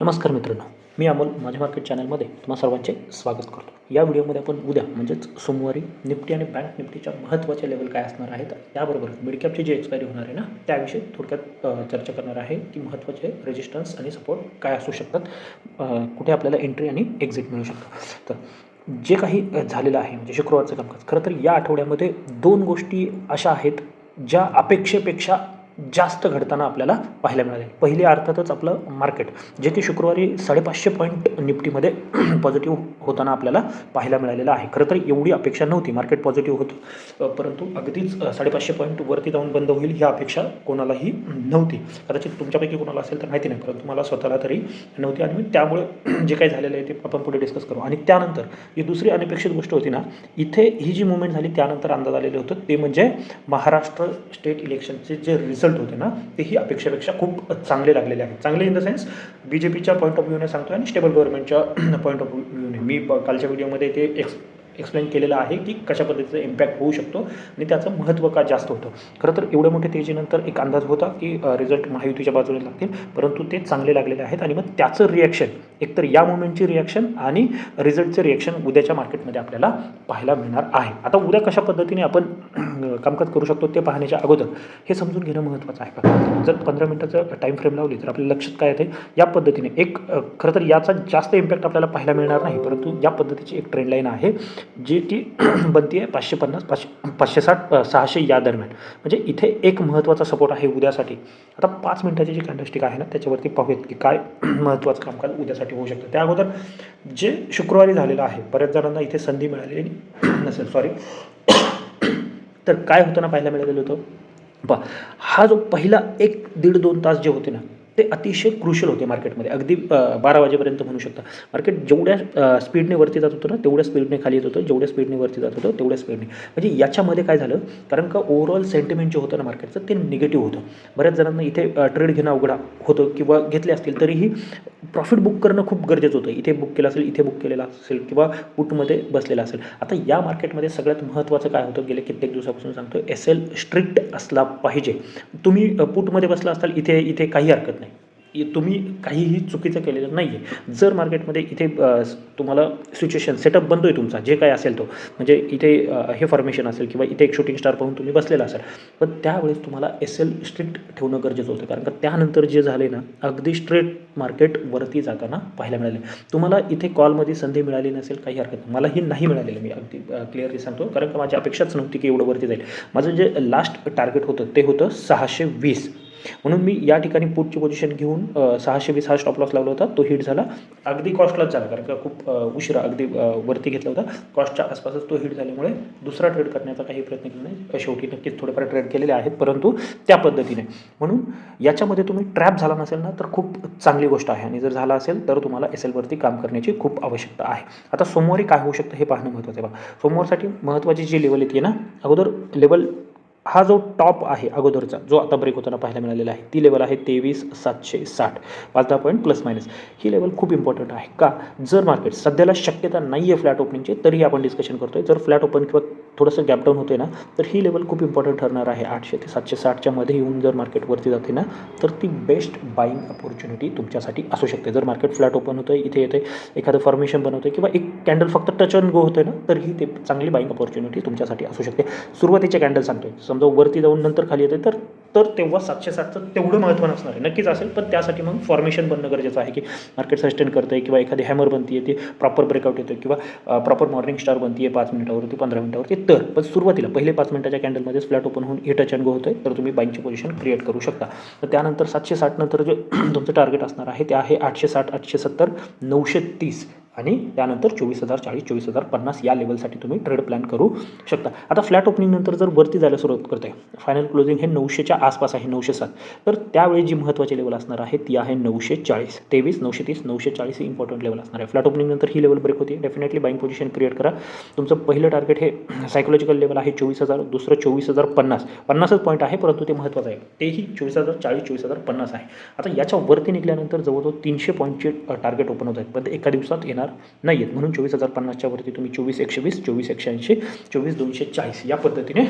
नमस्कार मित्रांनो मी अमोल माझ्या मार्केट चॅनलमध्ये तुम्हा सर्वांचे स्वागत करतो. या व्हिडिओमध्ये आपण उद्या म्हणजेच सोमवारी निफ्टी आणि बँक निफ्टीच्या महत्त्वाचे लेवल काय असणार आहेत त्याबरोबर मिडकॅपची जी एक्सपायरी होणार आहे ना त्याविषयी थोडक्यात चर्चा करणार आहे की महत्त्वाचे रेजिस्टन्स आणि सपोर्ट काय असू शकतात. कुठे आपल्याला एंट्री आणि एक्झिट मिळू शकतं तर जे काही झालेलं आहे म्हणजे शुक्रवारचं कामकाज खरं तर या आठवड्यामध्ये दोन गोष्टी अशा आहेत ज्या अपेक्षेपेक्षा जास्त घडताना आपल्याला पाहायला मिळाले. पहिले अर्थातच आपलं मार्केट जे की शुक्रवारी साडेपाचशे पॉईंट निफ्टीमध्ये पॉझिटिव्ह होताना आपल्याला पाहायला मिळालेलं आहे. खरं तर एवढी अपेक्षा नव्हती मार्केट पॉझिटिव्ह होतं. परंतु अगदीच साडेपाचशे पॉईंट वरती जाऊन बंद होईल ही अपेक्षा कोणालाही नव्हती. कदाचित तुमच्यापैकी कोणाला असेल तर माहिती नाही परंतु मला स्वतःला तरी नव्हती आणि मी त्यामुळे जे काही झालेलं आहे ते आपण पुढे डिस्कस करू. आणि त्यानंतर ही दुसरी अनपेक्षित गोष्ट होती ना इथे ही जी मुवमेंट झाली त्यानंतर अंदाज आलेले होतं. ते म्हणजे महाराष्ट्र स्टेट इलेक्शनचे जे रिझल्ट होते ना ते ही अपेक्षेपेक्षा खूप चांगले लागलेले आहेत. चांगले in the sense B J पीच्या पॉईंट ऑफ व्ह्यूने सांगतो आणि स्टेबल गव्हर्नमेंटच्या पॉईंट ऑफ व्ह्यूने मी कालच्या व्हिडिओमध्ये ते एक्स एक्सप्लेन केलेलं आहे की कशा पद्धतीचा इम्पॅक्ट होऊ शकतो आणि त्याचं महत्त्व का जास्त होतं. खरं तर एवढ्या मोठ्या तेजीनंतर एक अंदाज होता की रिझल्ट महायुतीच्या बाजूने लागतील परंतु ते चांगले लागलेले आहेत आणि मग त्याचं रिॲक्शन एकतर या मुवमेंटची रिॲक्शन आणि रिझल्टचे रिॲक्शन उद्याच्या मार्केटमध्ये आपल्याला पाहायला मिळणार आहे. आता उद्या कशा पद्धतीने आपण कामकाज करू शकतो ते पाहण्याच्या अगोदर हे समजून घेणं महत्त्वाचं आहे. का जर पंधरा मिनटाचं टाईम फ्रेम लावली तर आपल्या लक्षात काय येते या पद्धतीने एक खरं तर याचा जास्त इम्पॅक्ट आपल्याला पाहायला मिळणार नाही परंतु या पद्धतीची एक ट्रेंड लाईन आहे जी की बनती आहे पाचशे पन्नास पाचशे पाचशे साठ सहाशे या दरम्यान. म्हणजे इथे एक महत्त्वाचा सपोर्ट आहे उद्यासाठी. आता पाच मिनटाची जी कॅन्डस्टिक आहे ना त्याच्यावरती पाहूयात की काय महत्त्वाचं कामकाज उद्यासाठी होऊ शकतं. त्या अगोदर जे शुक्रवारी झालेलं आहे बऱ्याच जणांना इथे संधी मिळालेली नसेल सॉरी तर काय होतं ना पाहायला मिळालेलं होतं? बा हा जो पहिला एक दीड दोन तास जे होते ना ते अतिशय क्रुशल होते मार्केटमध्ये अगदी बारा वाजेपर्यंत म्हणू शकता. मार्केट जेवढ्या स्पीडने वरती जात होतं ना तेवढ्या स्पीडने खाली येत होतं. जेवढ्या स्पीडने वरती जात होतं तेवढ्या स्पीडने म्हणजे याच्यामध्ये काय झालं कारण का ओव्हरऑल सेंटिमेंट जे होतं ना मार्केटचं ते निगेटिव्ह होतं. बऱ्याच जणांना इथे ट्रेड घेणं अवघडा होतं किंवा घेतले असतील तरीही प्रॉफिट बुक करणं खूप गरजेचं होतं. इथे बुक केलं असेल इथे बुक केलेलं असेल किंवा पुटमध्ये बसलेलं असेल. आता या मार्केटमध्ये सगळ्यात महत्त्वाचं काय होतं गेले कित्येक दिवसापासून सांगतो एस एल स्ट्रिक्ट असला पाहिजे. तुम्ही पुटमध्ये बसला असाल इथे इथे काही हरकत नाही. तुम्ही काहीही चुकीचं केलेलं नाही आहे जर मार्केटमध्ये इथे तुम्हाला सिच्युएशन सेटअप बनतो आहे तुमचा जे काय असेल तो म्हणजे इथे हे फॉर्मेशन असेल किंवा इथे एक शूटिंग स्टार पाहून तुम्ही बसलेला असाल पण त्यावेळेस तुम्हाला एस एल स्ट्रिक्ट ठेवणं गरजेचं होतं. कारण का त्यानंतर जे झाले ना अगदी स्ट्रेट मार्केट वरती जाताना पाहायला मिळाले तुम्हाला इथे कॉलमध्ये संधी मिळाली नसेल काही हरकत नाही. मलाही नाही मिळालेलं मी अगदी क्लिअरली सांगतो. कारण का माझी अपेक्षाच नव्हती की एवढं वरती जाईल. माझं जे लास्ट टार्गेट होतं ते होतं सहाशे वीस. म्हणून मी या ठिकाणी पुटची पोझिशन घेऊन सहाशे वीस हा स्टॉप लॉस लावला होता. तो हिट झाला. अगदी कॉस्टलाच झाला कारण का खूप उशिरा अगदी वरती घेतला होता. कॉस्टच्या आसपासच तो हिट झाल्यामुळे दुसरा ट्रेड करण्याचा काही प्रयत्न केला नाही. शेवटी नक्कीच थोडेफार ट्रेड केलेले आहेत परंतु त्या पद्धतीने. म्हणून याच्यामध्ये तुम्ही ट्रॅप झाला नसेल ना तर खूप चांगली गोष्ट आहे. आणि जर झाला असेल तर तुम्हाला एस एलवरती काम करण्याची खूप आवश्यकता आहे. आता सोमवारी काय होऊ शकतं हे पाहणं महत्त्वाचं आहे बा सोमवारसाठी महत्त्वाची जी लेवल येते ना अगोदर लेवल हा जो टॉप आहे अगोदरचा जो आता ब्रेक होताना पाहायला मिळालेला आहे ती लेवल आहे तेवीस सातशे साठ. पाच दहा पॉईंट प्लस मायनस ही लेवल खूप इम्पॉर्टंट आहे. का? जर मार्केट सध्याला शक्यता नाही आहे फ्लॅट ओपनिंगची तरीही आपण डिस्कशन करतोय. जर फ्लॅट ओपन किंवा थोडंसं गॅपडाऊन होते ना तर ही लेवल खूप इम्पॉर्टंट ठरणार आहे. आठशे ते सातशे साठच्या मध्ये येऊन जर मार्केटवरती जाते ना तर ती बेस्ट बाईंग अपॉर्च्युनिटी तुमच्यासाठी असू शकते. जर मार्केट फ्लॅट ओपन होतं इथे येते एखादं फॉर्मेशन बनवतं किंवा एक कॅन्डल फक्त टच अँड गो होते ना तर ही ते चांगली बाईंग अपॉर्च्युनिटी तुमच्यासाठी असू शकते. सुरुवातीचे कॅन्डल सांगतोय. समजा वरती जाऊन नंतर खाली येते तर तर तेव्हा सातशे सातचं तेवढं महत्त्व नसणार आहे. नक्कीच असेल पण त्यासाठी मग फॉर्मेशन बनणं गरजेचं आहे की मार्केट सस्टेन करतं आहे किंवा एखादी हॅमर बनती आहे ती प्रॉपर ब्रेकआउट येतो किंवा प्रॉपर मॉर्निंग स्टार बनती आहे पाच मिनिटावरती पंधरा मिनिटावरती तर. पण सुरुवातीला पहिले पाच मिनिटाच्या कॅन्डलमध्येच फ्लॅट ओपन होऊन हे टच अँड गो होतं तर तुम्ही बाईंगची पोझिशन क्रिएट करू शकता. तर त्यानंतर सातशे साठ नंतर जे तुमचं टार्गेट असणार आहे ते आहे आठशे साठ आठशे सत्तर नऊशे तीस. आणि त्यानंतर चोवीस हजार चाळीस चोवीस हजार पन्नास या लेवलसाठी तुम्ही ट्रेड प्लॅन करू शकता. आता फ्लॅट ओपनिंगनंतर जर वरती जायला सुरुवात करते फायनल क्लोजिंग हे नऊशेच्या आसपास आहे नऊशे सात. तर त्यावेळी जी महत्त्वाची लेवल असणार आहे ती आहे नऊशे चाळीस. तेवीस नऊशे तीस नऊशे चाळीस ही इम्पॉर्टंट लेवल असणार आहे. फ्लॅट ओपनिंगनंतर ही लेवल ब्रेक होती. डेफिनेटली बाईंग पोझिशन क्रिएट करा. तुमचं पहिलं टार्गेट हे सायकोलॉजिकल लेवल आहे चोवीस हजार दुसरं चोवीस हजार पन्नास. पन्नासच पॉईंट आहे परंतु ते महत्त्वाचं आहे. तेही चोवीस हजार चाळीस चोवीस हजार पन्नास आहे. आता याच्या वरती निघाल्यानंतर जवळजवळ तीनशे पॉईंटचे टार्गेट ओपन होत आहेत. पण ते एका दिवसात येणार नाही आहेत म्हणून चोवीस हजार पन्नासच्या वरती तुम्ही चोवीस एकशे वीस चोवीस एकशे ऐंशी चोवीस दोनशे चाळीस या पद्धतीने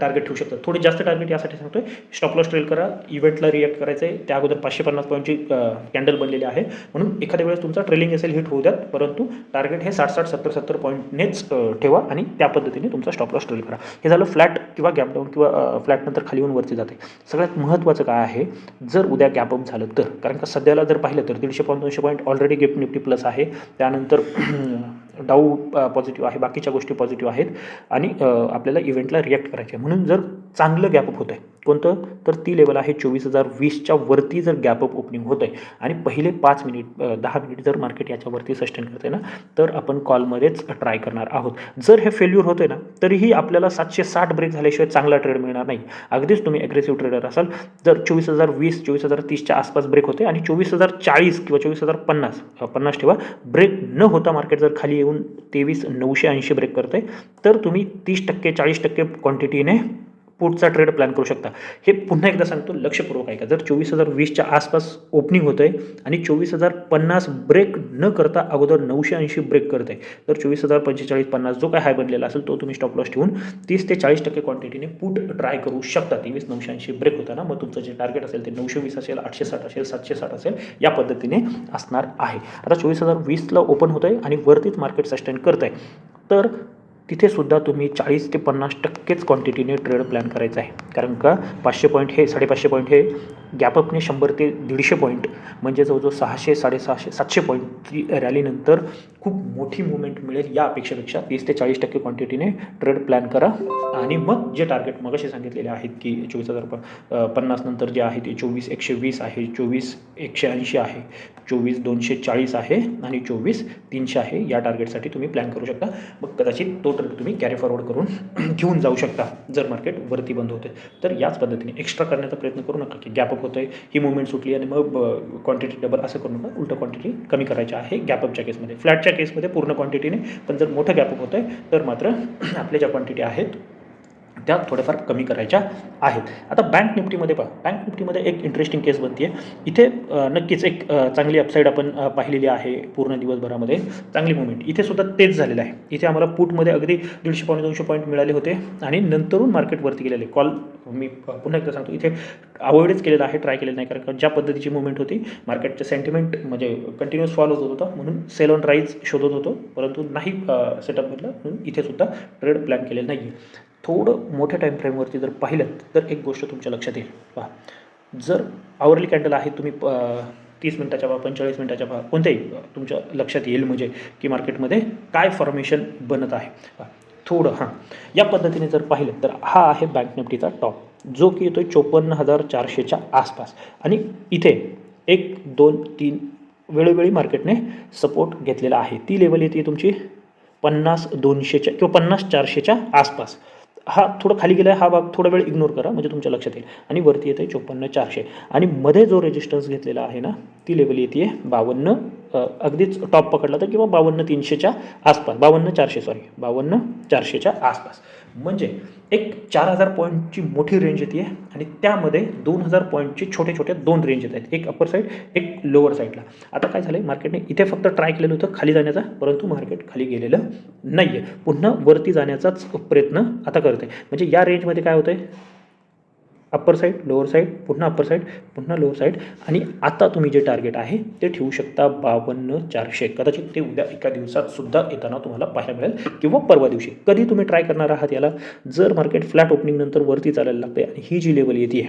टार्गेट ठेवू शकता. थोडी जास्त टार्गेट यासाठी सांगतोय स्टॉपलॉस ट्रेल करा इव्हेंटला रिॲक्ट करायचं आहे त्या अगोदर पाचशे पन्नास पॉईंटची कॅन्डल बनलेली आहे. म्हणून एखाद्या वेळेस तुमचा ट्रेलिंग असेल हिट होऊ द्यात. परंतु टार्गेट हे साठ साठ सत्तर सत्तर पॉईंटनेच ठेवा आणि त्या पद्धतीने तुमचा स्टॉपलॉस ट्रेल करा. हे झालं फ्लॅट किंवा गॅप डाऊन किंवा फ्लॅटनंतर खाली येऊन वरती जाते. सगळ्यात महत्त्वाचं काय आहे जर उद्या गॅप अप झालं तर. कारण का सध्याला जर पाहिलं तर दीडशे पॉईंट दोनशे point already GIFT Nifty plus आहे. त्यानंतर डाऊ पॉझिटिव्ह आहे बाकीच्या गोष्टी पॉझिटिव्ह आहेत आणि आपल्याला इव्हेंटला रिॲक्ट करायचे आहे म्हणून जर चांगलं गॅपअप होतं आहे कोणतं? तर ती लेवल आहे चोवीस हजार वीसच्या वरती जर गॅपअप ओपनिंग होतं आहे आणि पहिले पाच मिनिट दहा मिनिट जर मार्केट याच्यावरती सस्टेन करते ना तर आपण कॉलमध्येच ट्राय करणार आहोत. जर हे फेल्युअर होतं ना तरीही आपल्याला सातशे साठ ब्रेक झाल्याशिवाय चांगला ट्रेड मिळणार नाही. अगदीच तुम्ही ॲग्रेसिव्ह ट्रेडर असाल जर चोवीस हजार वीस चोवीस हजार तीसच्या आसपास ब्रेक होते आणि चोवीस हजार चाळीस किंवा चोवीस हजार पन्नास पन्नास ठेवा ब्रेक न होता मार्केट जर खाली येऊन तेवीस नऊशे ऐंशी ब्रेक करते तर तुम्ही तीस टक्के चाळीस टक्के क्वांटिटीने पुढचा ट्रेड प्लॅन करू शकता. हे पुन्हा एकदा सांगतो लक्षपूर्वक आहे का जर चोवीस हजार वीसच्या आसपास ओपनिंग होतं आहे आणि चोवीस हजार पन्नास ब्रेक न करता अगोदर नऊशे ऐंशी ब्रेक करत आहे तर चोवीस हजार पंचेचाळीस पन्नास जो काय हाय बनलेला असेल तो तुम्ही स्टॉप लॉस ठेवून तीस ते चाळीस टक्के क्वांटिटीने पुट ट्राय करू शकता. तेवीस नऊशे ऐंशी ब्रेक होता ना मग तुमचं जे टार्गेट असेल ते नऊशे वीस असेल आठशे साठ असेल सातशे साठ असेल या पद्धतीने असणार आहे. आता चोवीस हजार वीसला ओपन होतं आहे आणि वरतीच मार्केट सस्टेन करत आहे तर तिथे सुद्धा तुम्ही चाळीस ते पन्नास टक्केच क्वांटिटीने ट्रेड प्लॅन करायचा आहे. कारण का पाचशे पॉईंट हे साडेपाचशे पॉईंट हे गॅपअपने शंभर ते दीडशे पॉईंट म्हणजे जवळजवळ सहाशे साडेसहाशे सातशे पॉईंटची रॅलीनंतर खूप मोठी मुवमेंट मिळेल या अपेक्षेपेक्षा. तीस ते चाळीस टक्के क्वांटिटीने ट्रेड प्लॅन करा. आणि मग जे टार्गेट मगाशी सांगितलेले आहेत की चोवीस हजार पन्नास नंतर जे आहे ते चोवीस एकशे वीस आहे चोवीस एकशे ऐंशी आहे चोवीस दोनशे चाळीस आहे आणि चोवीस तीनशे आहे. या टार्गेटसाठी तुम्ही प्लॅन करू शकता. मग कदाचित तो ट्रेड तुम्ही कॅरी फॉरवर्ड करून घेऊन जाऊ शकता जर मार्केट वरती बंद होते तर याच पद्धतीने एक्स्ट्रा करण्याचा प्रयत्न करू नका की गॅपअप होतं आहे ही मुवमेंट सुटली आणि मग क्वांटिटी डबल असं करू नका. उलटं क्वांटिटी कमी करायची आहे गॅपअपच्या केसमध्ये फ्लॅटच्या केसमध्ये पूर्ण क्वांटिटीने पण जर मोठं गॅप होतं आहे तर मात्र आपल्या ज्या क्वांटिटी आहेत त्या थोड्याफार कमी करायच्या आहेत. आता बँक निफ्टीमध्ये पहा. बँक निफ्टीमध्ये एक इंटरेस्टिंग केस बनते आहे. इथे नक्कीच एक चांगली अपसाईड आपण पाहिलेली आहे पूर्ण दिवसभरामध्ये. चांगली मुवमेंट इथे सुद्धा तेच झालेलं आहे. इथे आम्हाला पुटमध्ये अगदी दीडशे पॉईंट दोनशे पॉईंट मिळाले होते आणि नंतरून मार्केटवरती गेलेले. कॉल मी पुन्हा एकदा सांगतो इथे अवॉइडच केलेलं आहे ट्राय केलेलं नाही. कारण का ज्या पद्धतीची मुवमेंट होती मार्केटचे सेंटिमेंट म्हणजे कंटिन्युअस फॉल होत होता. म्हणून सेल ऑन राईज शोधत होतो. परंतु नाही सेटअप म्हटलं म्हणून इथे सुद्धा ट्रेड प्लॅन केलेलं नाही आहे थोडं मोठ्या टाईम फ्रेमवरती जर पाहिलं तर एक गोष्ट तुमच्या लक्षात येईल. पहा जर आवरली कॅन्डल आहे तुम्ही प- तीस मिनटाच्या बा पंचेचाळीस मिनटाच्या बा कोणत्याही तुमच्या लक्षात येईल म्हणजे की मार्केटमध्ये काय फॉर्मेशन बनत आहे. थोडं हां. या पद्धतीने जर पाहिलं तर हा आहे बँक निफ्टीचा टॉप जो की येतो चोपन्न हजार चारशेच्या आसपास. आणि इथे एक दोन तीन वेळोवेळी मार्केटने सपोर्ट घेतलेला आहे. ती लेवल येते तुमची पन्नास दोनशेच्या किंवा पन्नास चारशेच्या आसपास. हा थोडं खाली गेला आहे हा भाग थोडा वेळ इग्नोर करा म्हणजे तुमच्या लक्षात येईल. आणि वरती येते चोपन्न चारशे. आणि मध्ये जो रेजिस्टन्स घेतलेला आहे ना ती लेवल येते बावन्न. अगदीच टॉप पकडला तर किंवा बावन्न तीनशेच्या आसपास बावन्न चारशे सॉरी बावन्न चारशेच्या आसपास. म्हणजे एक चार हजार पॉईंटची मोठी रेंज येते आणि त्यामध्ये दोन हजार पॉईंटचे छोटे छोटे दोन रेंज येत आहेत. एक अप्पर साईड एक लोअर साईडला आता काय झालं आहे मार्केटने इथे फक्त ट्राय केलेलं होतं खाली जाण्याचा परंतु मार्केट खाली गेलेलं नाही आहे पुन्हा वरती जाण्याचाच प्रयत्न आता करत आहे म्हणजे या रेंजमध्ये काय होतं आहे अप्पर साईड लोअर साईड पुन्हा अप्पर साईड पुन्हा लोअर साईड आणि आता तुम्ही जे टार्गेट आहे ते ठेवू शकता बावन्न चारशे. कदाचित ते उद्या एका दिवसात सुद्धा येताना तुम्हाला पाहायला मिळेल किंवा परवा दिवशी. कधी तुम्ही ट्राय करणार आहात याला? जर मार्केट फ्लॅट ओपनिंगनंतर वरती चालायला लागते आणि ही जी लेवल येते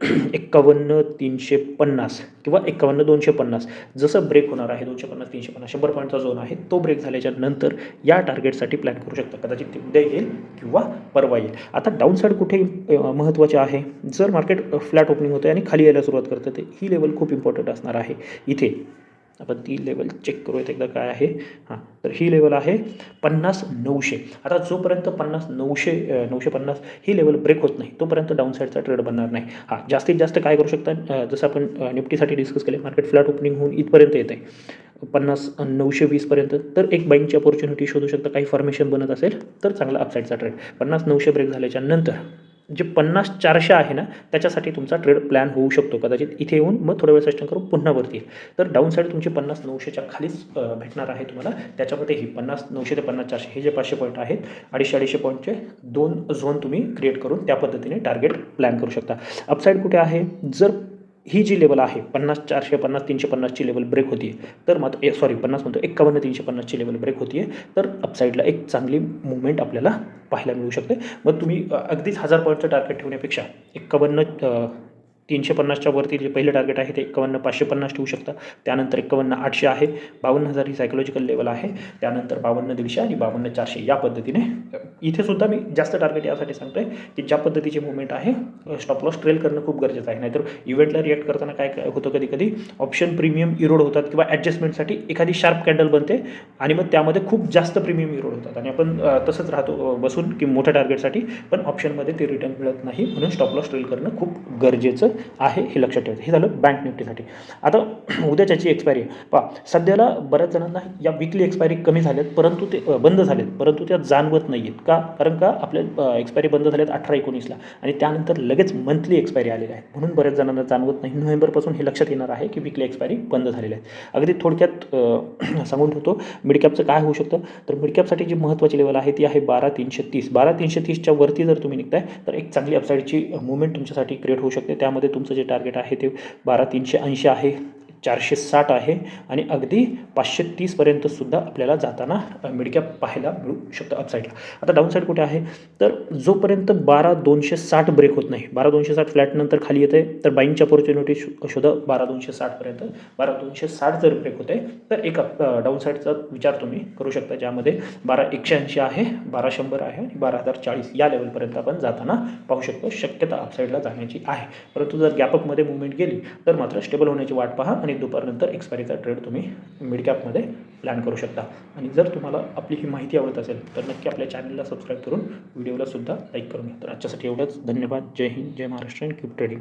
एक्कावन्न तीनशे पन्नास किंवा एक्कावन्न दोनशे पन्नास जसं ब्रेक होणार आहे दोनशे पन्नास तीनशे पन्नास शंभर पॉईंटचा झोन आहे तो ब्रेक झाल्याच्यानंतर या टार्गेटसाठी प्लॅन करू शकता. कदाचित ते उद्या येईल किंवा परवा येईल. आता डाऊनसाईड कुठे महत्त्वाचे आहे? जर मार्केट फ्लॅट ओपनिंग होते आणि खाली यायला सुरुवात करते तर ही लेवल खूप इम्पॉर्टंट असणार आहे. इथे आपण ती लेवल चेक करूयात एकदा काय आहे. हां तर ही लेवल आहे पन्नास नऊशे. आता जोपर्यंत पन्नास नऊशे नऊशे पन्नास ही लेवल ब्रेक होत नाही तोपर्यंत डाऊन साईडचा ट्रेड बनणार नाही. हां जास्तीत जास्त काय करू शकता जसं आपण निफ्टीसाठी डिस्कस केले मार्केट फ्लॅट ओपनिंग होऊन इथपर्यंत येत आहे पन्नास नऊशे वीसपर्यंत तर एक बाईंगची अपॉर्च्युनिटी शोधू शकता. काही फॉर्मेशन बनत असेल तर चांगला अपसाईडचा ट्रेड पन्नास नऊशे ब्रेक झाल्याच्यानंतर जे पन्नास चारशे आहे ना त्याच्यासाठी तुमचा ट्रेड प्लॅन होऊ शकतो. कदाचित इथे येऊन मग थोड्या वेळ सस्टेन करून पुन्हा वरती येईल. तर डाऊन साईड तुमची पन्नास नऊशेच्या खालीच भेटणार आहे तुम्हाला. त्याच्यामध्ये ही पन्नास नऊशे ते पन्नास चारशे हे जे पाचशे पॉईंट आहेत अडीचशे अडीचशे पॉईंटचे दोन झोन तुम्ही क्रिएट करून त्या पद्धतीने टार्गेट प्लॅन करू शकता. अपसाईड कुठे आहे? जर ही जी लेवल आहे पन्नास चारशे पन्नास तीनशे पन्नासची लेवल ब्रेक होती आहे तर मात्र सॉरी पन्नास म्हणतो एक्कावन्न तीनशे पन्नासची लेवल ब्रेक होती आहे तर अपसाईडला एक चांगली मुवमेंट आपल्याला पाहायला मिळू शकते. मग तुम्ही अगदीच हजार पॉईंटचं टार्गेट ठेवण्यापेक्षा एक्कावन्न तीनशे पन्नासच्या वरती जे पहिलं टार्गेट आहे ते एकावन्न पाचशे पन्नास ठेवू शकता. त्यानंतर एक्कावन्न आठशे आहे. बावन्न हजार ही सायकोलॉजिकल लेवल आहे. त्यानंतर बावन्न दीडशे आणि बावन्न चारशे या पद्धतीने. इथे सुद्धा मी जास्त टार्गेट यासाठी सांगतोय की ज्या पद्धतीचे मुवमेंट आहे स्टॉप लॉस ट्रेल करणं खूप गरजेचं आहे. नाहीतर इव्हेंटला रिॲक्ट करताना काय काय होतं कधी कधी ऑप्शन प्रीमियम इरोड होतात किंवा ॲडजस्टमेंटसाठी एखादी शार्प कॅन्डल बनते आणि मग त्यामध्ये खूप जास्त प्रीमियम इरोड होतात. आणि आपण तसंच राहतो बसून की मोठ्या टार्गेटसाठी पण ऑप्शनमध्ये ते रिटर्न मिळत नाही. म्हणून स्टॉप लॉस ट्रेल करणं खूप गरजेचं आहे हे लक्षात ठेवायचं हे झालं बँक निफ्टीसाठी. आता उद्याच्याची एक्सपायरी पहा सध्याला बऱ्याच जणांना या विकली एक्सपायरी कमी झाल्यात परंतु ते बंद झालेत. परंतु त्या जाणवत नाही आहेत का? कारण का? आपल्या एक्सपायरी बंद झाल्यात अठरा एकोणीसला. आणि त्यानंतर लगेच मंथली एक्सपायरी आलेली आहे म्हणून बऱ्याच जणांना जाणवत नाही. नोव्हेंबरपासून हे लक्षात येणार आहे की विकली एक्सपायरी बंद झालेली आहे अगदी थोडक्यात सांगून ठेवतो मिडकॅपचं काय होऊ शकतं? तर मिडकॅपसाठी जी महत्त्वाची लेवल आहे ती आहे बारा तीनशे तीस. बारा तीनशे तीसच्या वरती जर तुम्ही निघताय तर एक चांगली अपसाईडची मुवमेंट तुमच्यासाठी क्रिएट होऊ शकते. त्यामध्ये तुमचं जे टार्गेट आहे ते बारा तीनशे ऐंशी आहे. चारशे साठ आहे आणि अगदी पाचशे तीसपर्यंतसुद्धा आपल्याला जाताना मिडकॅप पाहायला मिळू शकतं अपसाईडला आता डाऊनसाईड कुठे आहे? तर जोपर्यंत बारा दोनशे साठ ब्रेक होत नाही बारा दोनशे साठ फ्लॅटनंतर खाली येते तर बाईंगची अपॉर्च्युनिटी शो शोधा बारा दोनशे साठपर्यंत बारा दोनशे साठ जर ब्रेक होते तर एक डाऊनसाईडचा विचार तुम्ही करू शकता ज्यामध्ये बारा एकशे ऐंशी आहे बारा शंभर आहे आणि बारा हजार चाळीस या लेवलपर्यंत आपण जाताना पाहू शकतो शक्यता अपसाईडला जाण्याची आहे. परंतु जर गॅपअपमध्ये मुवमेंट गेली तर मात्र स्टेबल होण्याची वाट पहा आणि दुपारनंतर एक्सपायरीचा ट्रेड तुम्ही मिड कॅपमध्ये प्लॅन करू शकता. आणि जर तुम्हाला आपली ही माहिती आवडत असेल तर नक्की आपल्या चॅनलला सबस्क्राईब करून व्हिडिओला सुद्धा लाईक करून घ्या. तर आजच्यासाठी एवढंच. धन्यवाद. जय हिंद. जय महाराष्ट्र. And keep trading